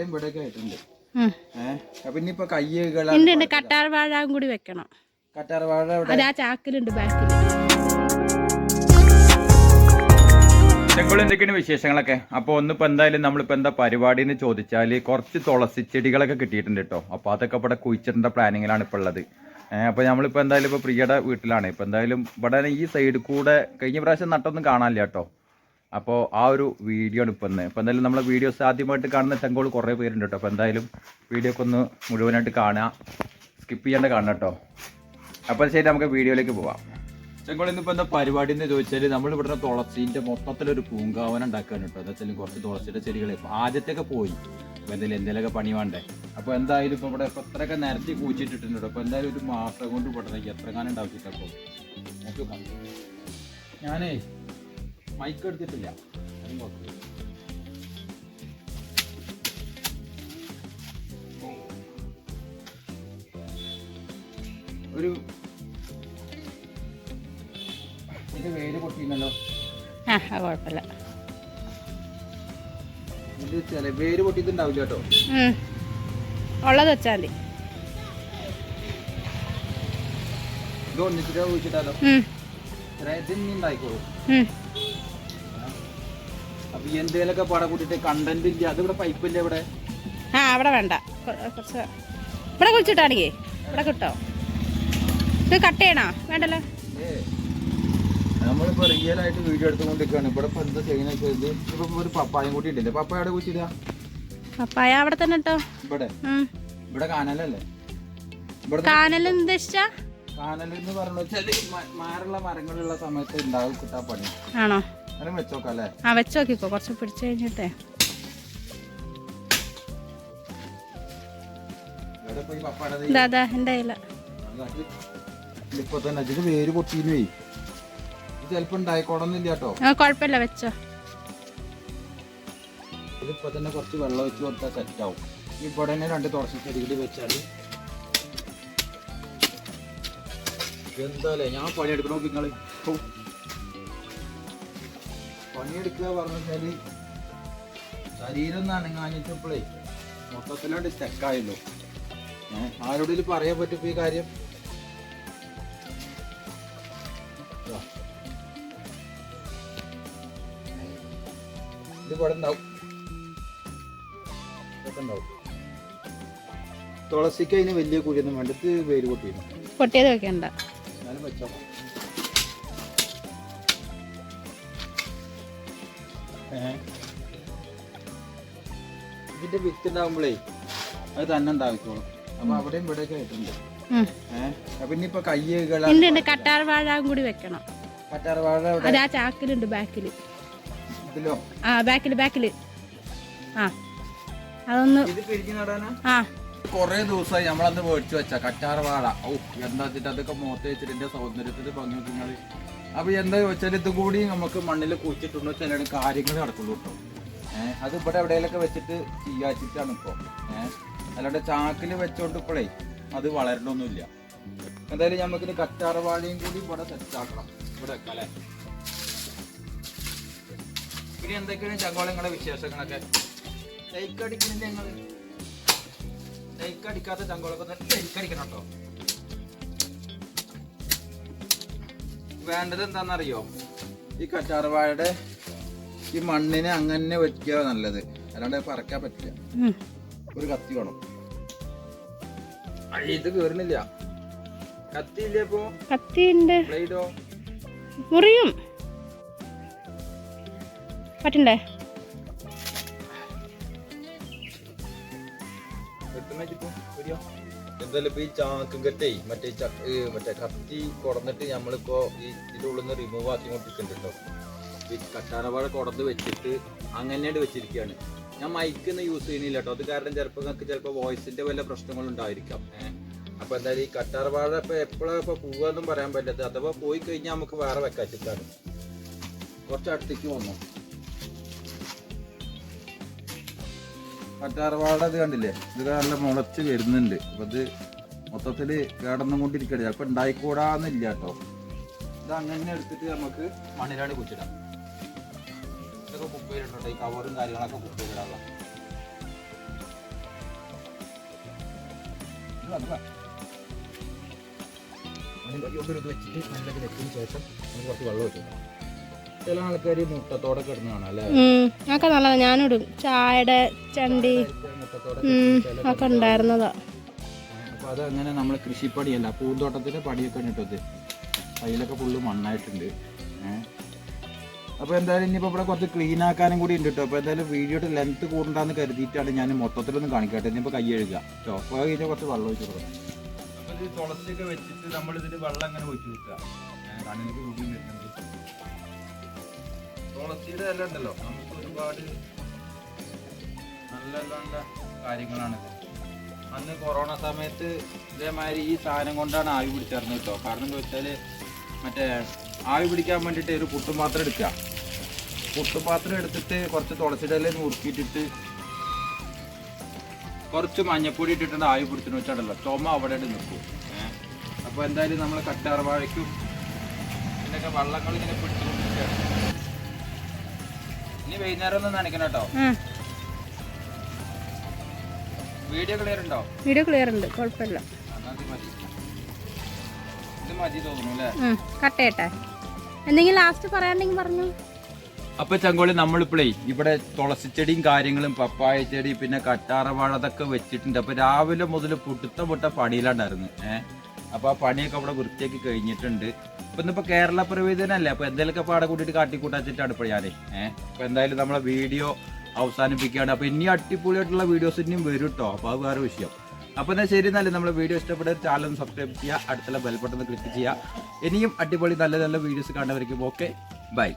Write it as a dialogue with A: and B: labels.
A: അവിടെ ഇവിടെ ഒക്കെ ആയിട്ടുണ്ട്. ഏഹ് അപ്പൊ ഇനിയിപ്പൊ കയ്യുകൾ
B: ഉണ്ട് ഉണ്ട് കട്ടാർ വാഴ കൂടി വെക്കണം.
A: കട്ടാർ വാഴ അവിടെ
B: ആ ചാക്കിലുണ്ട് ബാക്കിൽ.
C: എന്തൊക്കെയാണ് വിശേഷങ്ങളൊക്കെ? അപ്പോൾ ഒന്നിപ്പോൾ എന്തായാലും നമ്മളിപ്പോൾ എന്താ പരിപാടി എന്ന് ചോദിച്ചാൽ കുറച്ച് തുളസി ചെടികളൊക്കെ കിട്ടിയിട്ടുണ്ട് കേട്ടോ അപ്പോൾ അതൊക്കെ ഇവിടെ കുഴിച്ചിടേണ്ട പ്ലാനിങ്ങിലാണ് ഇപ്പോൾ ഉള്ളത്. അപ്പോൾ നമ്മളിപ്പോൾ എന്തായാലും ഇപ്പോൾ പ്രിയയുടെ വീട്ടിലാണ്. ഇപ്പോൾ എന്തായാലും ഇവിടെ ഈ സൈഡിൽ കൂടെ കഴിഞ്ഞ പ്രാവശ്യം നട്ടൊന്നും കാണാനില്ല കേട്ടോ അപ്പോൾ ആ ഒരു വീഡിയോ ആണ് ഇപ്പം ഇന്ന്. ഇപ്പോൾ എന്തായാലും നമ്മളെ വീഡിയോസ് ആദ്യമായിട്ട് കാണുന്ന ചെങ്കോൾ കുറേ പേരുണ്ട് കേട്ടോ. അപ്പോൾ എന്തായാലും വീഡിയോ ഒക്കെ ഒന്ന് മുഴുവനായിട്ട് കാണുക സ്കിപ്പ് ചെയ്യാണ്ട് കാണണം കേട്ടോ. അപ്പോൾ ശരി നമുക്ക് വീഡിയോയിലേക്ക് പോവാം. ചെങ്കോൾ ഇന്നിപ്പോൾ എന്താ പരിപാടി എന്ന് ചോദിച്ചാൽ നമ്മൾ ഇവിടെ തുളസീന്റെ മൊത്തത്തിലൊരു പൂങ്കാവനം ഉണ്ടാക്കാൻ കേട്ടോ. എന്താ വെച്ചാൽ കുറച്ച് തുളസിയുടെ ചെടികൾ ഇപ്പോൾ ആദ്യത്തെയൊക്കെ പോയി. അപ്പോൾ എന്തെങ്കിലും എന്തെങ്കിലുമൊക്കെ പണി വേണ്ടേ? അപ്പോൾ എന്തായാലും ഇപ്പോൾ ഇവിടെ ഇപ്പോൾ ഇത്രയൊക്കെ നിരത്തി കൂച്ചിട്ടിട്ടുണ്ട് അപ്പോൾ എന്തായാലും ഒരു മാസം കൊണ്ട് ഇവിടെ എത്ര കാലം ഉണ്ടാക്കിയിട്ടപ്പോൾ ഞാനേ മൈക്ക് എടുത്തിട്ടില്ല. ഒരു ഇത് വേര് പൊട്ടിയിരുന്നല്ലോ
B: ആ കുഴപ്പമില്ല.
A: ഇത് ചില വേര് പൊട്ടിയിട്ടുണ്ടാവില്ല കേട്ടോ.
B: ഉള്ളത് വെച്ചാൽ മതി.
A: ഇത് ഒന്നിച്ചിട്ട് ഒഴിച്ചിട്ടാലോ?
B: ഉം.
A: ഇതിന് ഉണ്ടായിക്കോളൂ.
B: ഉം.
A: അപ്പൊ ഈ എന്തേലൊക്കെ പാടെ കൂട്ടിട്ട് കണ്ടന്റ് ഇല്ല. അതിവിടെ ഇവിടെ പൈപ്പ് ഇല്ല ഇവിടെ?
B: ആ അവിടെ വേണ്ട. കുറച്ച് ഇവിടെ കുളിച്ചിട്ടാണെങ്കിൽ ഇവിടെ കിട്ടോ. ഇത് കട്ട് ചെയ്യണോ? വേണ്ടല്ലോ.
A: നമ്മളിപ്പോ റിയൽ ആയിട്ട് വീഡിയോ എടുത്തുകൊണ്ടിരിക്കുകയാണ്. ഇവിടെ ഇപ്പൊ എന്താ ചെയ്യുന്ന വെച്ചാൽ ഇപ്പൊ ഒരു പപ്പായം കൂട്ടി ഉണ്ടല്ലേ പപ്പായ അവിടെ
B: പപ്പായ അവിടെ തന്നെ
A: ഇവിടെ? ഇവിടെ കാനലല്ലേ? ഇവിടെ
B: കാനൽ ഉദ്ദേശിച്ചാ
A: കാനൽ എന്ന് പറഞ്ഞ വെച്ചാൽ മ- മാറുള്ള മരങ്ങളുള്ള സമയത്ത് ഉണ്ടാവും കിട്ടാൻ പണി
B: ആണോ? ആ വെച്ച് നോക്കിക്കോ കുറച്ച് പിടിച്ചു കഴിഞ്ഞിട്ടേ. ദാദാ എന്റെ കയ്യില. കുഴപ്പമില്ല വെച്ചോ.
A: ഇതിപ്പോ തന്നെ കുറച്ച് വെള്ളം വെച്ച് കൊടുത്താൽ സെറ്റ് ആവും ഇവിടെ തന്നെ രണ്ട് തുളസി ചെടികൾ വെച്ചാൽ എന്താല്ലേ ഞാൻ പണിയെടുക്കണോ നിങ്ങൾ. പണിയെടുക്കുക പറഞ്ഞു വെച്ചാൽ ശരീരം നനങ്ങാഞ്ഞിട്ടപ്പോഴേ മൊത്തത്തിലോട്ട് സ്റ്റക്കായല്ലോ ആരോടെങ്കിലും പറയാൻ പറ്റും ഈ കാര്യം. ഇതാ. ഇവിടെ ഉണ്ടാവും. ഇതൊക്കെ ഉണ്ടാവും. തുളസിക്ക് അതിന് വലിയ കുഴിയൊന്നും വേണ്ട. ഇത് വേര് പൊട്ടിയിരുന്നു
B: പൊട്ടിയത് വെക്കണ്ട.
A: എന്നാലും വെച്ചോ ഇതിന്റെ വിത്ത് ഉണ്ടാവുമ്പോഴേ അത് തന്നെ ഉണ്ടാവിക്കോളും അപ്പൊ അവിടെയും ഇവിടെ ആയിട്ടുണ്ട്. ഏഹ്? അപ്പൊ ഇനിയിപ്പൊ കയ്യുകൾ
B: കട്ടാർ വാഴ കൂടി വെക്കണം.
A: കട്ടാർ
B: വാഴ
A: അവിടെ
B: ആ ചാക്കിലുണ്ട് ബാക്കിൽ.
A: ഇതിലോ?
B: ആ ബാക്കിൽ ബാക്കിൽ. ആ. അതൊന്ന്
A: ഇത് പിരിഞ്ഞു നടാനാ?
B: ആ.
A: കൊറേ ദിവസമായി നമ്മളന്ന് മേടിച്ചു വെച്ച കറ്റാർ വാഴ. ഓ എന്താ വെച്ചിട്ട് അതൊക്കെ മുഖത്ത് വെച്ചിട്ട് എന്റെ സൗന്ദര്യത്തിന് ഭംഗി നോക്കുന്നത് അപ്പൊ എന്താ വെച്ചാൽ ഇത് കൂടി നമുക്ക് മണ്ണിൽ കുഴിച്ചിട്ടുണ്ടോ ചില കാര്യങ്ങൾ നടക്കുള്ളൂ കേട്ടോ ഏഹ് അത് ഇവിടെ എവിടെയെങ്കിലൊക്കെ വെച്ചിട്ട് ചെയ്യാച്ചിട്ടാണ് ഇപ്പൊ. ഏഹ് അല്ലാണ്ട് ചാക്കിൽ വെച്ചോണ്ട് ഇപ്പോഴേ അത് വളരണമൊന്നുമില്ല എന്തായാലും നമുക്കിത് കറ്റാർവാഴയും കൂടി ഇവിടെ സെറ്റ് ആക്കണം. ഇവിടെ വെക്കാം അല്ലേ? പിന്നെ എന്തൊക്കെയാണ് ചങ്കോളങ്ങളുടെ വിശേഷങ്ങളൊക്കെ? ലൈക്ക് അടിക്കുന്നില്ല ഞങ്ങൾ ലൈക്ക് അടിക്കാത്ത ചങ്കോളൊക്കെ ലൈക്ക് കേട്ടോ വേണ്ടത് എന്താണെന്നറിയോ? ഈ കറ്റാർവാഴയുടെ ഈ മണ്ണിനെ അങ്ങനെ വെക്കുക നല്ലത്. അല്ലാണ്ട് പറക്കാൻ പറ്റില്ല. ഒരു കത്തി വേണം. ഇത് കേറുന്നില്ല കത്തി ഇല്ലേ ഇപ്പോ
B: കത്തിയുണ്ട്.
A: ബ്ലേഡോ?
B: മുറിയും. പറ്റണ്ടേ?
A: എന്തായാലും ഇപ്പൊ ഈ ചാക്കും കെട്ടേ മറ്റേ ചക്ക മറ്റേ കത്തി കൊടന്നിട്ട് നമ്മളിപ്പോ ഈ ഇതിന്റെ ഉള്ളിൽ നിന്ന് റിമൂവ് ആക്കി കൊണ്ടിരിക്കുന്നുണ്ട് കേട്ടോ ഈ കട്ടാരവാഴ കൊടന്ന് വെച്ചിട്ട് അങ്ങനെയായിട്ട് വെച്ചിരിക്കുകയാണ്. ഞാൻ മൈക്കൊന്നും യൂസ് ചെയ്യുന്നില്ല കേട്ടോ അത് കാരണം ചിലപ്പോൾ നിങ്ങൾക്ക് ചിലപ്പോൾ വോയിസിന്റെ വല്ല പ്രശ്നങ്ങളുണ്ടായിരിക്കാം ഏഹ് അപ്പൊ എന്തായാലും ഈ കട്ടാർവാഴ ഇപ്പൊ എപ്പോഴാണ് ഇപ്പൊ പോവാന്നും പറയാൻ പറ്റത്തില്ല അഥവാ പോയി കഴിഞ്ഞാൽ നമുക്ക് വേറെ വെക്കാച്ചിട്ടാണ് കുറച്ച് അടുത്തേക്ക് വന്നു കറ്റാർവാഴ അത് കണ്ടില്ലേ? ഇത് നല്ല മുളച്ച് വരുന്നുണ്ട്. അപ്പം ഇത് മൊത്തത്തിൽ കേടന്നുകൊണ്ടിരിക്കുകയാണ് ചിലപ്പോൾ ഉണ്ടായിക്കൂടാന്നില്ല കേട്ടോ. ഇത് അങ്ങനെ എടുത്തിട്ട് നമുക്ക് മണ്ണിലാണ് കുച്ചിടാം ഇതൊക്കെ കുക്ക് ഈ കവറും കാര്യങ്ങളൊക്കെ കുക്ക് വെച്ചിട്ട് നല്ല വെച്ചതിന് ശേഷം നമുക്ക് കുറച്ച് വെള്ളം വെച്ചു ചില ആൾക്കാർ മുട്ടത്തോടെ കിടന്നാണ് അല്ലേ?
B: ഉം, ഒക്കെ നല്ലതാ. ഞാനിടും. ചായയുടെ ചണ്ടി. ഒക്കെ ഉണ്ടായിരുന്നതാ.
A: അപ്പൊ അതങ്ങനെ നമ്മളെ കൃഷിപ്പടിയല്ല പൂന്തോട്ടത്തിന്റെ പടിയൊക്കെ ഇട്ടത് അതിലൊക്കെ ഫുള്ള് മണ്ണായിട്ടുണ്ട്. ഏഹ് അപ്പൊ എന്തായാലും ഇനിയിപ്പോ ഇവിടെ കുറച്ച് ക്ലീൻ ആക്കാനും കൂടി ഉണ്ട് കേട്ടോ അപ്പൊ എന്തായാലും വീഡിയോയുടെ ലെങ്ത് കൂടണ്ടെന്ന് കരുതിയിട്ടാണ് ഞാൻ മൊത്തത്തിലൊന്ന് കാണിക്കട്ടെ ഇനിയിപ്പോ കൈ കഴുകുക. കേട്ടോ അപ്പൊ അത് കഴിഞ്ഞാൽ കുറച്ച് വെള്ളം ഒഴിച്ചു കൊടുക്കാം.
C: അപ്പൊ ഇത് തുളസിയൊക്കെ വെച്ചിട്ട് നമ്മൾ ഇതിന് വെള്ളം അങ്ങനെ ഒഴിച്ചു കൊടുക്കുക. കണ്ണിലേക്ക് രുചി വരുന്നുണ്ട് തുളസിയുടെ എല്ലാം ഉണ്ടല്ലോ. നമുക്ക് ഒരുപാട് നല്ല നല്ല കാര്യങ്ങളാണ്
A: അന്ന് കൊറോണ സമയത്ത് ഇതേമാതിരി ഈ സാധനം കൊണ്ടാണ് ആവി പിടിച്ചിരുന്നത് കേട്ടോ. കാരണം എന്താ വെച്ചാൽ മറ്റേ ആവി പിടിക്കാൻ വേണ്ടിയിട്ട് ഒരു പുട്ടുപാത്രം എടുക്കുക. പുട്ടുപാത്രം എടുത്തിട്ട് കുറച്ച് തുളസിയുടെ ഇല നുറുക്കിയിട്ടിട്ട് കുറച്ച് മഞ്ഞപ്പൊടി ഇട്ടിട്ടുണ്ട് ആവി പിടിച്ചിട്ട് വെച്ചാണല്ലോ. ചുമ അവിടെ നിൽക്കും. അപ്പോൾ എന്തായാലും നമ്മൾ കറ്റാർവാഴയ്ക്കും ഇതിന്റെയൊക്കെ വള്ളങ്ങൾ ഇങ്ങനെ പിടിച്ചുകൊണ്ടിരിക്കുകയാണ്. ഇനി വൈകുന്നേരം ഒന്ന് നനയ്ക്കണം കേട്ടോ. വീഡിയോ ക്ലിയർ ഉണ്ടോ?
B: വീഡിയോ ക്ലിയർ ഉണ്ട് കുഴപ്പമില്ല.
A: ഇത് മതി. തോന്നുന്നു അല്ലേ?
B: കട്ടയട്ടെ എന്തെങ്കിലും ലാസ്റ്റ് പറയാണ്ടെങ്കിൽ പറഞ്ഞു.
A: അപ്പൊ ചങ്കോളി നമ്മളിപ്പോഴേ ഇവിടെ തുളസിച്ചെടിയും കാര്യങ്ങളും പപ്പായ ചെടി പിന്നെ കറ്റാറവാഴ അതൊക്കെ വെച്ചിട്ടുണ്ട്. അപ്പൊ രാവിലെ മുതൽ പുട്ടുത്ത പൊട്ട പണിയിലാണ്ടായിരുന്നു. ഏഹ് അപ്പൊ ആ പണിയൊക്കെ അവിടെ വൃത്തിയാക്കി കഴിഞ്ഞിട്ടുണ്ട്. ഇപ്പൊ ഇന്നിപ്പോ കേരള പ്രവേദനല്ലേ അപ്പൊ എന്തെങ്കിലുമൊക്കെ പാടെ കൂട്ടിയിട്ട് കാട്ടിക്കൂട്ടാച്ചിട്ടാണ് ഇപ്പൊ ഞാനേ ഏഹ് അപ്പൊ എന്തായാലും നമ്മളെ വീഡിയോ അവസാനിപ്പിക്കുകയാണ്. അപ്പൊ ഇനി അടിപൊളിയായിട്ടുള്ള വീഡിയോസ് ഇനിയും വരും കേട്ടോ അപ്പൊ അത് വേറെ വിഷയം. അപ്പൊ എന്നാൽ ശരി എന്നാലും നമ്മുടെ വീഡിയോ ഇഷ്ടപ്പെട്ട ചാനൽ സബ്സ്ക്രൈബ് ചെയ്യുക അടുത്തുള്ള ബെൽ ബട്ടൺ ക്ലിക്ക് ചെയ്യുക. ഇനിയും അടിപൊളി നല്ല നല്ല വീഡിയോസ് കാണുന്നവരേക്കും ഓക്കെ ബൈ